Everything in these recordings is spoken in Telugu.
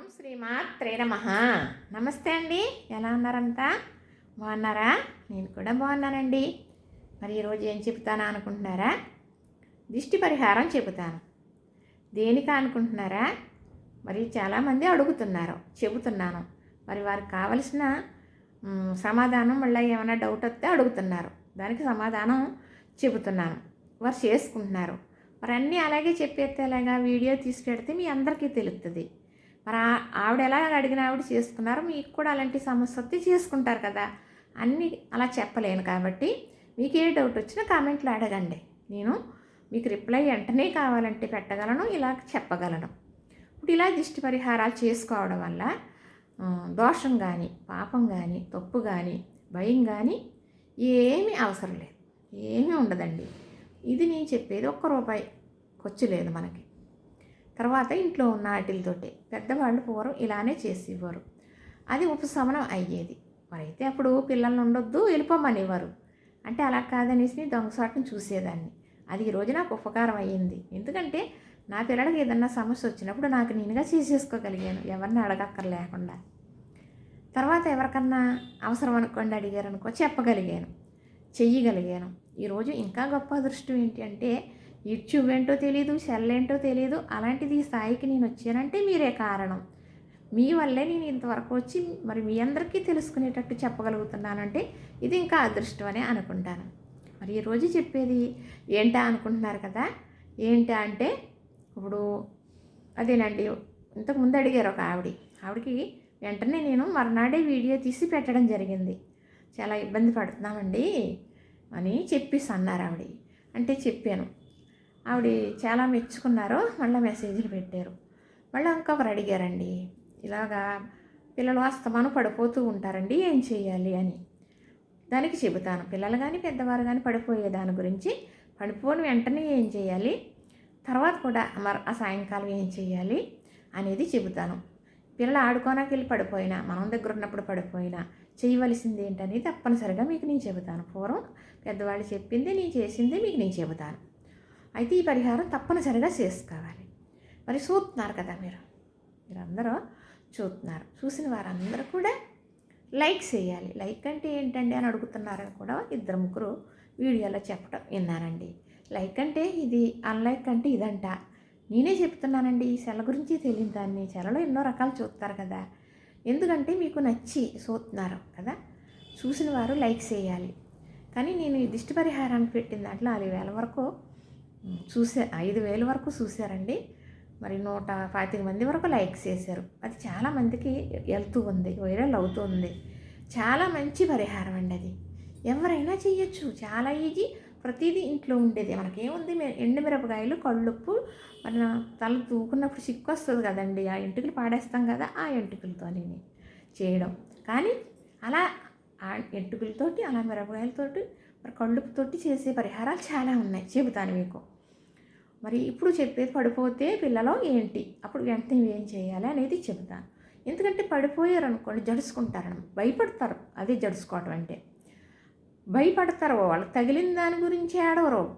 ఓం శ్రీమాత్రే నమ. నమస్తే అండి. ఎలా ఉన్నారంతా? బాగున్నారా? నేను కూడా బాగున్నానండి. మరి ఈరోజు ఏం చెబుతానా అనుకుంటున్నారా? దిష్టి పరిహారం చెబుతాను. దేనికా అనుకుంటున్నారా? మరి చాలామంది అడుగుతున్నారు చెబుతున్నాను. మరి వారికి కావలసిన సమాధానం మళ్ళీ ఏమైనా డౌట్ వస్తే అడుగుతున్నారు. దానికి సమాధానం చెబుతున్నాను. వారు చేసుకుంటున్నారు. మరి అన్నీ అలాగే చెప్పేస్తే అలాగా వీడియో తీసి పెడితే మీ అందరికీ తెలుస్తుంది మరి ఆవిడ ఎలా అడిగిన ఆవిడ చేసుకున్నారో. మీకు కూడా అలాంటి సమస్య వస్తే చేసుకుంటారు కదా. అన్నీ అలా చెప్పలేను కాబట్టి మీకు ఏ డౌట్ వచ్చినా కామెంట్లో అడగండి. నేను మీకు రిప్లై వెంటనే కావాలంటే పెట్టగలను ఇలా చెప్పగలను. ఇప్పుడు ఇలా దిష్టి పరిహారాలు చేసుకోవడం వల్ల దోషం కానీ పాపం కానీ తప్పు కానీ భయం కానీ ఏమీ అవసరం లేదు. ఏమీ ఉండదండి. ఇది నేను చెప్పేది ఒక్క రూపాయి ఖర్చు లేదు మనకి. తర్వాత ఇంట్లో ఉన్న వాటితోటి పెద్దవాళ్ళు పూర్వం ఇలానే చేసేవారు. అది ఉపశమనం అయ్యేది. మరైతే అప్పుడు పిల్లల్ని ఉండొద్దు వెళ్ళిపోమనేవారు. అంటే అలా కాదనేసి దొంగసాటును చూసేదాన్ని. అది ఈరోజు నాకు ఉపకారం అయ్యింది. ఎందుకంటే నా పిల్లలకి ఏదన్నా సమస్య వచ్చినప్పుడు నాకు నేనుగా చేసేసుకోగలిగాను. ఎవరిని అడగక్కర్లేకుండా. తర్వాత ఎవరికన్నా అవసరం అనుకోండి అడిగారు అనుకో చెప్పగలిగాను. చెయ్యగలిగాను. ఈరోజు ఇంకా గొప్ప అదృష్టం ఏంటి అంటే యూట్యూబ్ ఏంటో తెలియదు చెల్లేంటో ఏంటో తెలియదు అలాంటిది ఈ స్థాయికి నేను వచ్చానంటే మీరే కారణం. మీ వల్లే నేను ఇంతవరకు వచ్చి మరి మీ అందరికీ తెలుసుకునేటట్టు చెప్పగలుగుతున్నానంటే ఇది ఇంకా అదృష్టం అనే అనుకుంటాను. మరి ఈరోజు చెప్పేది ఏంటా అనుకుంటున్నారు కదా? ఏంటా అంటే ఇప్పుడు అదేనండి ఇంతకుముందు అడిగారు ఒక ఆవిడ. ఆవిడకి వెంటనే నేను మర్నాడే వీడియో తీసి పెట్టడం జరిగింది. చాలా ఇబ్బంది పడుతున్నామండి అని చెప్పేసి అన్నారు ఆవిడ. అంటే చెప్పాను ఆవిడ చాలా మెచ్చుకున్నారు మళ్ళీ మెసేజ్లు పెట్టారు. మళ్ళీ ఇంకొకరు అడిగారండి. ఇలాగా పిల్లలు అస్తమానం పడిపోతూ ఉంటారండి ఏం చేయాలి అని. దానికి చెబుతాను పిల్లలు కానీ పెద్దవారు కానీ పడిపోయే దాని గురించి పడిపోని వెంటనే ఏం చేయాలి? తర్వాత కూడా మరి ఆ సాయంకాలం ఏం చేయాలి అనేది చెబుతాను. పిల్లలు ఆడుకోనాకి వెళ్ళి పడిపోయినా మనం దగ్గర ఉన్నప్పుడు పడిపోయినా చేయవలసింది ఏంటనేది తప్పనిసరిగా మీకు నేను చెబుతాను. పూర్వం పెద్దవాళ్ళు చెప్పింది నేను చేసింది మీకు నేను చెబుతాను. అయితే ఈ పరిహారం తప్పనిసరిగా చేసుకోవాలి. మరి చూస్తున్నారు కదా మీరు? మీరందరూ చూస్తున్నారు. చూసిన వారందరూ కూడా లైక్ చేయాలి. లైక్ అంటే ఏంటండి అని అడుగుతున్నారని కూడా ఇద్దరు ముగ్గురు వీడియోలో చెప్పడం విన్నానండి. లైక్ అంటే ఇది అన్లైక్ అంటే ఇదంట. నేనే చెప్తున్నానండి ఈ సెల గురించి తెలియని దాన్ని. సెలలో ఎన్నో రకాలు చూస్తారు కదా. ఎందుకంటే మీకు నచ్చి చూస్తున్నారు కదా. చూసిన వారు లైక్ చేయాలి. కానీ నేను ఈ దిష్టి పరిహారాన్ని పెట్టిన దాంట్లో అది వేల వరకు చూసే ఐదు వేల వరకు చూశారండి. మరి నూట పాతిక మంది వరకు లైక్స్ చేశారు. అది చాలా మందికి వెళ్తూ ఉంది వైరల్ అవుతూ ఉంది. చాలా మంచి పరిహారం అండి అది. ఎవరైనా చేయొచ్చు చాలా ఈజీ. ప్రతిదీ ఇంట్లో ఉండేది. మనకేముంది? ఎండుమిరపకాయలు కళ్ళుప్పు మన తల తూకున్నప్పుడు సిక్కు వస్తుంది కదండి. ఆ ఎంటుకలు పాడేస్తాం కదా ఆ ఎంటుకలతో చేయడం. కానీ అలా ఆ ఎంటుకలతోటి అలా మిరపకాయలతోటి మరి కళ్ళుపుతోటి చేసే పరిహారాలు చాలా ఉన్నాయి. చెబుతాను మీకు. మరి ఇప్పుడు చెప్పేది పడిపోతే పిల్లలో ఏంటి? అప్పుడు వెంటనే ఏం చేయాలి అనేది చెబుతాను. ఎందుకంటే పడిపోయారు అనుకోండి జడుచుకుంటారని భయపడతారు. అదే జడుచుకోవటం అంటే. భయపడతారు. వాళ్ళకి తగిలిన దాని గురించి ఏడవరు.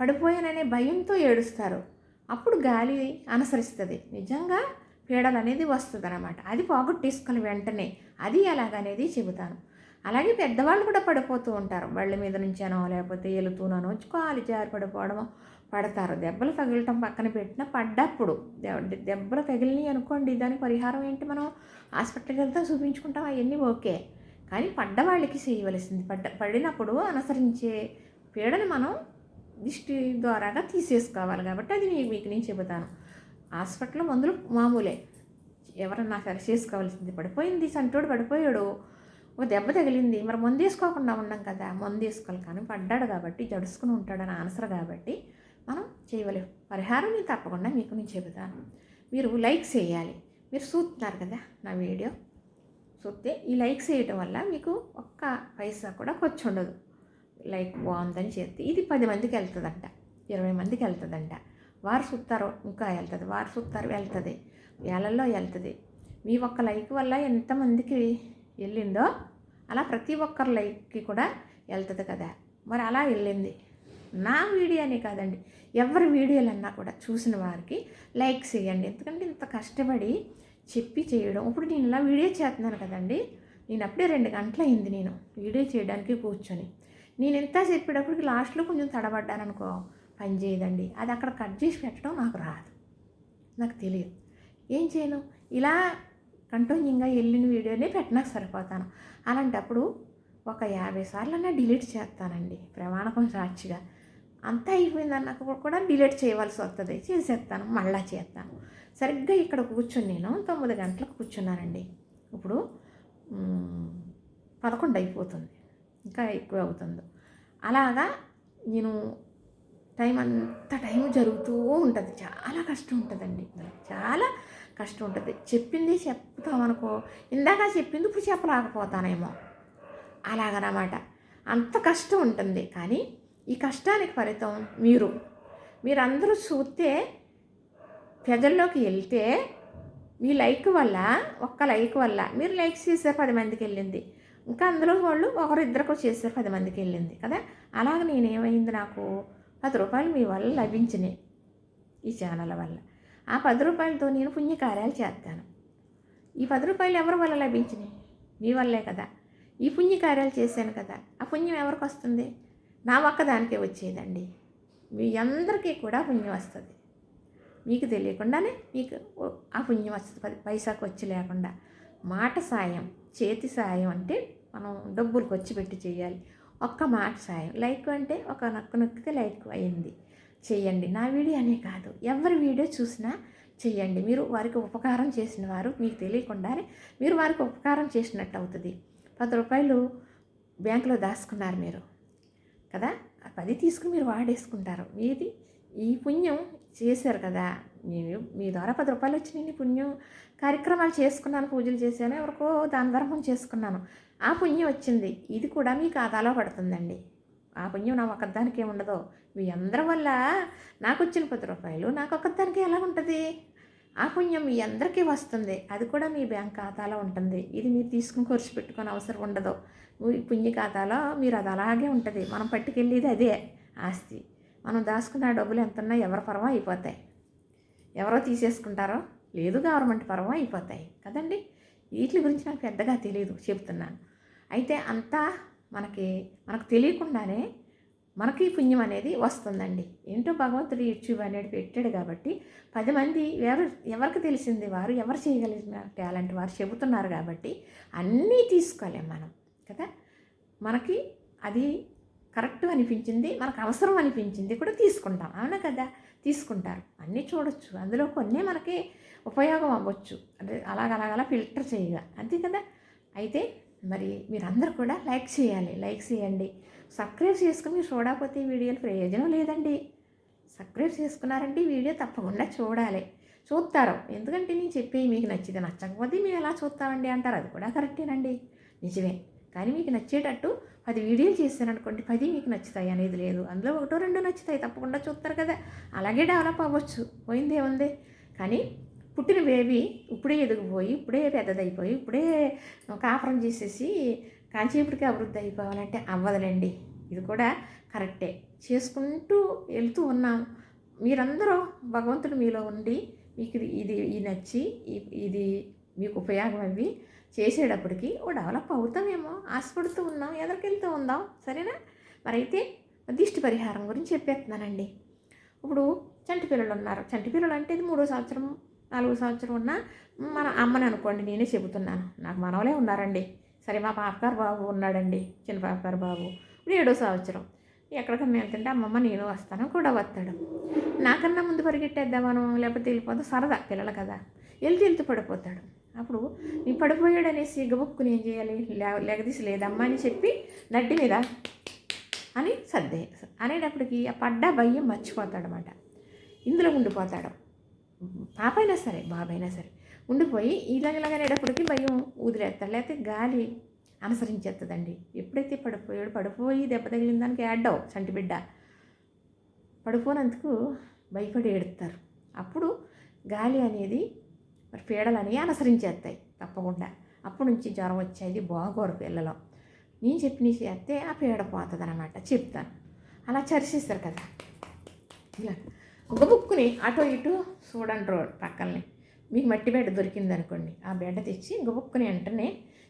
పడిపోయాననే భయంతో ఏడుస్తారు. అప్పుడు గాలి అనుసరిస్తుంది. నిజంగా పీడలు అనేది వస్తుంది అనమాట అది పోగొట్టేసుకొని వెంటనే. అది ఎలాగనేది చెబుతాను. అలాగే పెద్దవాళ్ళు కూడా పడిపోతూ ఉంటారు. బళ్ళ మీద నుంచానో లేకపోతే ఎలుతూనో కాలు జారి పడిపోవడమో పడతారు. దెబ్బలు తగలటం పక్కన పెట్టినా పడ్డప్పుడు దెబ్బలు తగిలినాయి అనుకోండి దానికి పరిహారం ఏంటి మనం హాస్పిటల్కి వెళ్తే చూపించుకుంటాం అవన్నీ ఓకే. కానీ పడ్డవాళ్ళకి చేయవలసింది. పడ్డ పడినప్పుడు అనుసరించే పీడను మనం దిష్టి ద్వారాగా తీసేసుకోవాలి కాబట్టి అది నేను మీకు నేను చెబుతాను. హాస్పిటల్లో మందులు మామూలే. ఎవరన్నా సరి చేసుకోవాల్సింది. పడిపోయింది సంటోడు పడిపోయాడు. ఓ దెబ్బ తగిలింది. మరి మందు వేసుకోకుండా ఉన్నాం కదా మందు వేసుకోవాలి కానీ పడ్డాడు కాబట్టి జడుసుకుని ఉంటాడని ఆన్సర్ కాబట్టి మనం చేయవలే పరిహారం నేను తప్పకుండా మీకు నేను చెబుతాను. మీరు లైక్ చేయాలి. మీరు చూస్తున్నారు కదా నా వీడియో. చూస్తే ఈ లైక్స్ చేయటం వల్ల మీకు ఒక్క పైసా కూడా ఖర్చు ఉండదు. లైక్ బాగుందని చేస్తే ఇది పది మందికి వెళ్తుందంట ఇరవై మందికి వెళ్తుందంట. వారు చూస్తారు ఇంకా వెళ్తుంది. వారు చూస్తారు వెళ్తుంది. వేలల్లో వెళ్తుంది. మీ ఒక్క లైక్ వల్ల ఎంతమందికి వెళ్ళిందో అలా ప్రతి ఒక్కరి లైక్కి కూడా వెళ్తుంది కదా. మరి అలా వెళ్ళింది. నా వీడియోనే కాదండి ఎవరి వీడియోలన్నా కూడా చూసిన వారికి లైక్స్ చేయండి. ఎందుకంటే ఇంత కష్టపడి చెప్పి చేయడం ఇప్పుడు నేను ఇలా వీడియో చేస్తున్నాను కదండి నేను అప్పుడే రెండు గంటలు అయింది నేను వీడియో చేయడానికి కూర్చొని. నేను ఎంత చెప్పేటప్పటికి లాస్ట్లో కొంచెం తడబడ్డాను అనుకో పని చేయదండి. అది అక్కడ కట్ చేసి పెట్టడం నాకు రాదు. నాకు తెలియదు. ఏం చేయను? ఇలా కంటిన్యూగా వెళ్ళిన వీడియోనే పెట్టడానికి సరిపోతాను. అలాంటప్పుడు ఒక యాభై సార్లన్నా డిలీట్ చేస్తానండి ప్రమాణకం సాక్షిగా. అంతా అయిపోయింది అన్నప్పుడు కూడా డిలీట్ చేయవలసి వస్తుంది చేసేస్తాను మళ్ళా చేస్తాను. సరిగ్గా ఇక్కడ కూర్చుని నేను తొమ్మిది గంటలకు కూర్చున్నానండి. ఇప్పుడు పదకొండు అయిపోతుంది ఇంకా ఎక్కువ అవుతుంది. అలాగా నేను టైం అంత టైం జరుగుతూ ఉంటుంది. చాలా కష్టం ఉంటుందండి. చాలా కష్టం ఉంటుంది. చెప్పింది చెప్తామనుకో ఇందాక చెప్పింది ఇప్పుడు చెప్పలేకపోతానేమో. అలాగనమాట. అంత కష్టం ఉంటుంది. కానీ ఈ కష్టానికి ఫలితం మీరు. మీరందరూ చూస్తే ప్రజల్లోకి వెళ్తే మీ లైక్ వల్ల ఒక్క లైక్ వల్ల మీరు లైక్ చేశారు పది మందికి వెళ్ళింది. ఇంకా అందులో వాళ్ళు ఒకరిద్దరికో ఇద్దరికి చేశారు పది మందికి వెళ్ళింది కదా. అలాగ నేనేమైంది నాకు? పది రూపాయలు మీ వల్ల లభించినాయి ఈ ఛానల్ వల్ల. ఆ పది రూపాయలతో నేను పుణ్యకార్యాలు చేస్తాను. ఈ పది రూపాయలు ఎవరి వల్ల లభించినాయి? మీ వల్లే కదా. ఈ పుణ్యకార్యాలు చేశాను కదా. ఆ పుణ్యం ఎవరికి వస్తుంది? నా ఒక్కదానికే వచ్చేదండి. మీ అందరికీ కూడా పుణ్యం వస్తుంది. మీకు తెలియకుండానే మీకు ఆ పుణ్యం వస్తుంది. పది పైసాకు వచ్చి లేకుండా. మాట సాయం చేతి సాయం అంటే మనం డబ్బులు ఖర్చు పెట్టి చేయాలి. ఒక్క మాట సాయం. లైక్ అంటే ఒక నొక్క నొక్కితే లైక్ అయింది. చేయండి. నా వీడియో అనే కాదు. ఎవరి వీడియో చూసినా చేయండి. మీరు వారికి ఉపకారం చేసిన వారు మీకు తెలియకుండానే మీరు వారికి ఉపకారం చేసినట్టు అవుతుంది. పది రూపాయలు బ్యాంకులో దాచుకున్నారు మీరు. కదా? పది తీసుకుని మీరు వాడేసుకుంటారు. మీది ఈ పుణ్యం చేశారు కదా. నేను మీ ద్వారా పది రూపాయలు వచ్చినాయి నేను పుణ్యం కార్యక్రమాలు చేసుకున్నాను పూజలు చేశాను ఎవరికో దాని ధర్మం చేసుకున్నాను. ఆ పుణ్యం వచ్చింది. ఇది కూడా మీ ఖాతాలో పడుతుందండి. ఆ పుణ్యం నా ఒక్కదానికి ఉండదు. మీ అందరి వల్ల నాకు వచ్చిన పది రూపాయలు నాకు ఒక్కదానికి ఎలా ఉంటుంది? ఆ పుణ్యం మీ అందరికీ వస్తుంది. అది కూడా మీ బ్యాంక్ ఖాతాలో ఉంటుంది. ఇది మీరు తీసుకుని ఖర్చు పెట్టుకునే అవసరం ఉండదు. మీ పుణ్య ఖాతాలో మీరు అది అలాగే ఉంటుంది. మనం పట్టుకెళ్ళేది అదే ఆస్తి. మనం దాచుకున్న డబ్బులు ఎంత ఉన్నా ఎవరి పరమో అయిపోతాయి. ఎవరో తీసేసుకుంటారో లేదు గవర్నమెంట్ పరమో అయిపోతాయి. కదండి? వీటి గురించి నాకు పెద్దగా తెలియదు చెప్తున్నాను. అయితే అంతా మనకి మనకు తెలియకుండానే మనకి పుణ్యం అనేది వస్తుందండి. ఏంటో భగవంతుడు యూట్యూబ్ అనేది పెట్టాడు కాబట్టి పది మంది ఎవరు ఎవరికి తెలిసింది వారు ఎవరు చేయగలిగిన టాలెంట్ వారు చెబుతున్నారు కాబట్టి అన్నీ తీసుకోలేం మనం. కదా? మనకి అది కరెక్ట్ అనిపించింది మనకు అవసరం అనిపించింది కూడా తీసుకుంటాం. అవునా కదా? తీసుకుంటారు. అన్నీ చూడొచ్చు. అందులో కొన్ని మనకి ఉపయోగం అవ్వచ్చు. అంటే అలాగలాగలా ఫిల్టర్ చేయగా. అంతే కదా? అయితే మరి మీరందరూ కూడా లైక్ చేయాలి. లైక్ చేయండి. సబ్స్క్రైబ్ చేసుకుని మీరు చూడకపోతే ఈ వీడియోలు ప్రయోజనం లేదండి. సబ్స్క్రైబ్ చేసుకున్నారంటే వీడియో తప్పకుండా చూడాలి. చూస్తారు. ఎందుకంటే నేను చెప్పేవి మీకు నచ్చితే నచ్చకపోతే మేము ఎలా చూస్తామండి అంటారు. అది కూడా కరెక్టేనండి. నిజమే. కానీ మీకు నచ్చేటట్టు పది వీడియోలు చేశాను అనుకోండి పది మీకు నచ్చుతాయి అనేది లేదు. అందులో ఒకటో రెండో నచ్చుతాయి తప్పకుండా చూస్తారు కదా. అలాగే డెవలప్ అవ్వచ్చు. పోయిందే ఉంది. కానీ పుట్టిన బేబీ ఇప్పుడే ఎదిగిపోయి ఇప్పుడే పెద్దదైపోయి ఇప్పుడే కాపురం చేసేసి కాంచీపుడికి అభివృద్ధి అయిపోవాలంటే అవ్వదులేండి. ఇది కూడా కరెక్టే. చేసుకుంటూ వెళ్తూ ఉన్నాం. మీరందరూ భగవంతుడు మీలో ఉండి మీకు ఇది ఇది నచ్చి ఇది మీకు ఉపయోగం అవి చేసేటప్పటికి ఓ డెవలప్ అవుతామేమో. ఆశపడుతూ ఉన్నాం ఎదరికెళ్తూ ఉందాం. సరేనా? మరైతే దిష్టి పరిహారం గురించి చెప్పేస్తున్నానండి. ఇప్పుడు చంటి పిల్లలు ఉన్నారు. చంటి పిల్లలు అంటే ఇది మూడో సంవత్సరం నాలుగో సంవత్సరం ఉన్న మన అమ్మని అనుకోండి నేనే చెబుతున్నాను. నాకు మనవలే ఉన్నారండి. సరే మా పాపగారు బాబు ఉన్నాడండి చిన్న పాపగారు బాబు. ఇప్పుడు ఏడో సంవత్సరం. ఎక్కడికన్నా వెళ్తుంటే అమ్మమ్మ నేను వస్తాను కూడా వస్తాడు. నాకన్నా ముందు పరిగెట్టేద్దామను లేకపోతే వెళ్ళిపోతే సరదా పిల్లలు కదా. వెళ్తే వెళ్తూ పడిపోతాడు. అప్పుడు నీ పడిపోయాడు అనేసి గబుక్కుని ఏం చేయాలి? లే- లెగదీసి లేదమ్మా అని చెప్పి నడ్డి మీద అని సర్దే. అనేటప్పటికి ఆ పడ్డ భయం మర్చిపోతాడనమాట ఇందులో ఉండిపోతాడు. పాప అయినా సరే బాబైనా సరే ఉండిపోయి ఇలాగ భయం ఊదిలేస్తాడు. లేకపోతే గాలి అనుసరించేస్తుందండి ఎప్పుడైతే పడిపోయాడు పడిపోయి దెబ్బ తగిలిన దానికి యాడ్డావు చంటి బిడ్డ. పడిపోనందుకు భయపడి ఏడుస్తారు. అప్పుడు గాలి అనేది మరి పీడలని అనుసరించేస్తాయి తప్పకుండా. అప్పటి నుంచి జ్వరం వచ్చేది బాగోరు పిల్లలు. నేను చెప్పిన చేస్తే ఆ పీడ పోతుంది అనమాట చెప్తాను. అలా చర్చిస్తారు కదా. ఇలా ఒక బుక్కుని అటు ఇటు చూడండి రోడ్ పక్కల్ని. మీకు మట్టి బెడ్ దొరికింది అనుకోండి ఆ బెడ్ తెచ్చి గొప్పని వెంటనే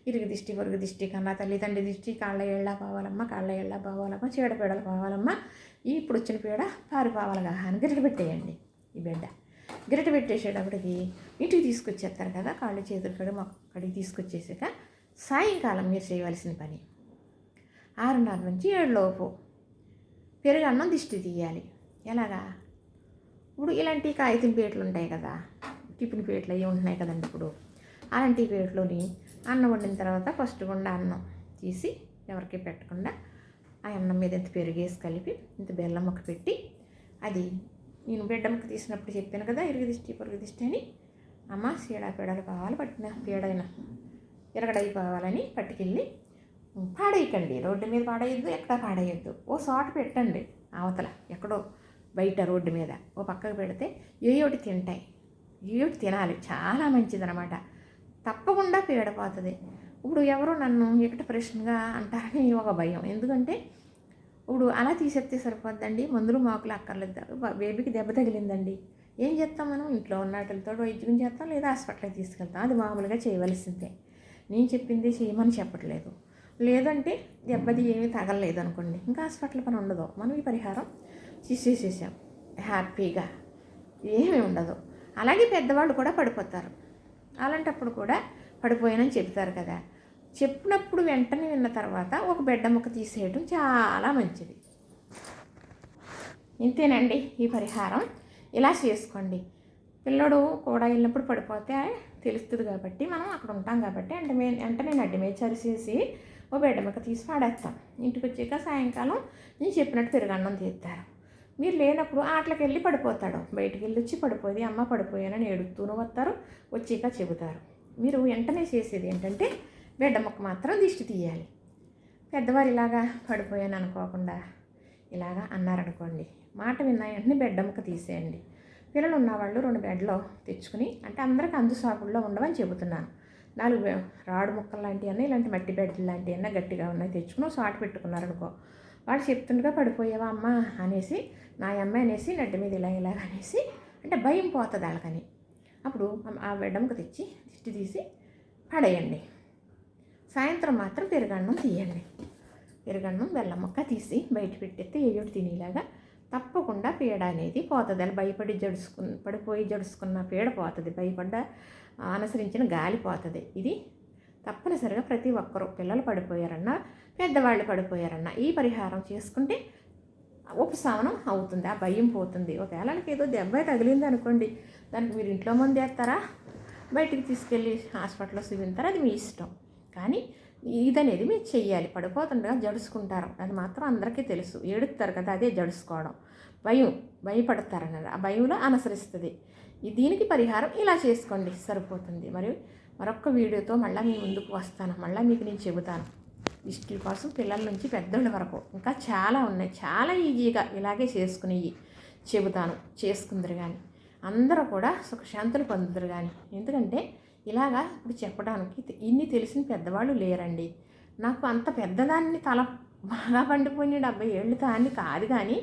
ఇరుగు దిష్టి పొరుగు దిష్టి కన్నా తల్లిదండ్రి దిష్టి కాళ్ళ ఏళ్ళ పోవాలమ్మా కాళ్ళ ఏళ్ళ పోవాలమ్మ చీడపీడలు పీడలు పోవాలమ్మా ఇప్పుడు వచ్చిన పీడ పారిపోవాలిగా అని గిరిగిపెట్టేయండి ఈ బిడ్డ. గిరిట పెట్టేసేటప్పటికి ఇంటికి తీసుకొచ్చేస్తారు కదా కాళ్ళు చేతులు కడి మొక్కడికి తీసుకొచ్చేసాక సాయంకాలం మీరు చేయవలసిన పని. ఆరున్నర నుంచి ఏడులోపు. పెరుగు అన్నం దిష్టి తీయాలి. ఎలాగా? ఇప్పుడు ఇలాంటి కాగితం పేట్లు ఉంటాయి కదా టిఫిన్ పీటలు అవి ఉంటున్నాయి కదండి ఇప్పుడు. అలాంటి పేట్లోని అన్నం వండిన తర్వాత ఫస్ట్ గుండా అన్నం తీసి ఎవరికి పెట్టకుండా ఆ అన్నం మీద ఇంత పెరుగు వేసి కలిపి ఇంత బెల్లం ఒక పెట్టి అది నేను బిడ్డ తీసినప్పుడు చెప్పాను కదా ఇరుగు దిష్టి పొరుగు దిష్టి అని. అమ్మ సీడా పీడలు కావాలి పట్టిన పీడైన ఇరగడైపోవాలని పట్టుకెళ్ళి పాడేయకండి. రోడ్డు మీద పాడేయద్దు ఎక్కడ పాడేయద్దు. ఓ సాట్ పెట్టండి అవతల ఎక్కడో బయట రోడ్డు మీద. ఓ పక్కకు పెడితే ఏ ఒకటి తింటాయి. ఏ ఒకటి తినాలి. చాలా మంచిదనమాట తప్పకుండా పీడపోతుంది. ఇప్పుడు ఎవరు నన్ను ఎక్కడ ప్రశ్నగా అంటారని ఒక భయం. ఎందుకంటే ఇప్పుడు అలా తీసేస్తే సరిపోద్దండి. మందులు మాకులు అక్కర్లేదు. బేబీకి దెబ్బ తగిలిందండి. ఏం చేస్తాం మనం? ఇంట్లో ఉన్న వాటితో వైద్యం చేస్తాం లేదా హాస్పిటల్కి తీసుకెళ్తాం. అది మామూలుగా చేయవలసిందే. నేను చెప్పింది చేయమని చెప్పట్లేదు. లేదంటే దెబ్బది ఏమీ తగలలేదు అనుకోండి ఇంకా హాస్పిటల్ పని ఉండదు. మనం ఈ పరిహారం చేసేసేసాం హ్యాపీగా. ఏమీ ఉండదు. అలాగే పెద్దవాళ్ళు కూడా పడిపోతారు. అలాంటప్పుడు కూడా పడిపోయానని చెప్తారు కదా. చెప్పినప్పుడు వెంటనే విన్న తర్వాత ఒక బిడ్డ ముక్క తీసేయడం చాలా మంచిది. ఇంతేనండి ఈ పరిహారం. ఇలా చేసుకోండి. పిల్లడు కూడా వెళ్ళినప్పుడు పడిపోతే తెలుస్తుంది కాబట్టి మనం అక్కడ ఉంటాం కాబట్టి అంటే మే అంటే నేను అడ్డమే చరిసేసి ఓ బిడ్డ ముక్క తీసి పాడేస్తాం ఇంటికి వచ్చాక సాయంకాలం నేను చెప్పినట్టు తిరగన్నం తీస్తారు. మీరు లేనప్పుడు ఆటలకు వెళ్ళి పడిపోతాడు. బయటికి వెళ్ళి వచ్చి పడిపోయి అమ్మ పడిపోయానని ఏడుతూనే వస్తారు వచ్చాక చెబుతారు. మీరు వెంటనే చేసేది ఏంటంటే బిడ్డ ముక్క మాత్రం దిష్టి తీయాలి. పెద్దవారు ఇలాగా పడిపోయాను అనుకోకుండా ఇలాగా అన్నారనుకోండి మాట విన్న వెంటనే ముక్క తీసేయండి. పిల్లలు ఉన్నవాళ్ళు రెండు బెడ్లో తెచ్చుకుని అంటే అందరికీ అందు సాకుల్లో ఉండవని చెబుతున్నాను. నాలుగు రాడు ముక్కలు లాంటివి అన్నీ ఇలాంటి మట్టి బెడ్లు లాంటివన్నీ గట్టిగా ఉన్నాయి తెచ్చుకుని సాటు పెట్టుకున్నారనుకో వాడు చెప్తుండగా పడిపోయావా అమ్మ అనేసి నా అమ్మాయి అనేసి నడ్డి మీద ఇలా ఇలా అనేసి అంటే భయం పోతుంది వాళ్ళకని. అప్పుడు ఆ బిడ్డముకు తెచ్చి దిష్టి తీసి పడేయండి. సాయంత్రం మాత్రం పెరుగన్నం తీయండి. పెరుగన్నం బెల్లం ముక్క తీసి బయట పెట్టేస్తే ఏడు తినేలాగా తప్పకుండా పీడ అనేది పోతుంది. అలా భయపడి జడుచుకు పడిపోయి జడుచుకున్న పీడ పోతుంది. భయపడ్డ అనుసరించిన గాలి పోతుంది. ఇది తప్పనిసరిగా ప్రతి ఒక్కరూ పిల్లలు పడిపోయారన్నా పెద్దవాళ్ళు పడిపోయారన్నా ఈ పరిహారం చేసుకుంటే ఉపశమనం అవుతుంది. ఆ భయం పోతుంది. ఒకవేళ ఏదో దెబ్బ తగిలింది అనుకోండి దానికి మీరు ఇంట్లో మంది వేస్తారా? బయటికి తీసుకెళ్ళి హాస్పిటల్లో చూపిస్తారా అది మీ ఇష్టం. కానీ ఇదనేది మీరు చెయ్యాలి. పడిపోతుండగా జడుచుకుంటారు అది మాత్రం అందరికీ తెలుసు. ఏడుస్తారు కదా అదే జడుచుకోవడం భయం భయపడతారన్నది ఆ భయంలో అనుసరిస్తుంది. దీనికి పరిహారం ఇలా చేసుకోండి. సరిపోతుంది. మరి మరొక వీడియోతో మళ్ళీ మీ ముందుకు వస్తాను. మళ్ళీ మీకు నేను చెబుతాను. దిష్టి కోసం పిల్లల నుంచి పెద్దోళ్ళ వరకు ఇంకా చాలా ఉన్నాయి. చాలా ఈజీగా ఇలాగే చేసుకునేవి చెబుతాను. చేసుకుందరు కానీ అందరూ కూడా సుఖశాంతులు పొందుతారు కానీ ఎందుకంటే ఇలాగా ఇప్పుడు చెప్పడానికి ఇన్ని తెలిసిన పెద్దవాళ్ళు లేరండి. నాకు అంత పెద్దదాన్ని తల బాగా పండిపోయిన డెబ్బై ఏళ్ళు కానీ కాదు కానీ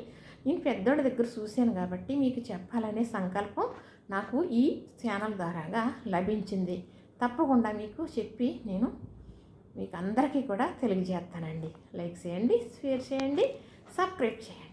నేను పెద్దోడి దగ్గర చూశాను కాబట్టి మీకు చెప్పాలనే సంకల్పం నాకు ఈ ఛానల్ ద్వారాగా లభించింది. తప్పకుండా మీకు చెప్పి నేను మీకు అందరికీ కూడా తెలియజేస్తానండి. లైక్ చేయండి షేర్ చేయండి సబ్స్క్రైబ్ చేయండి.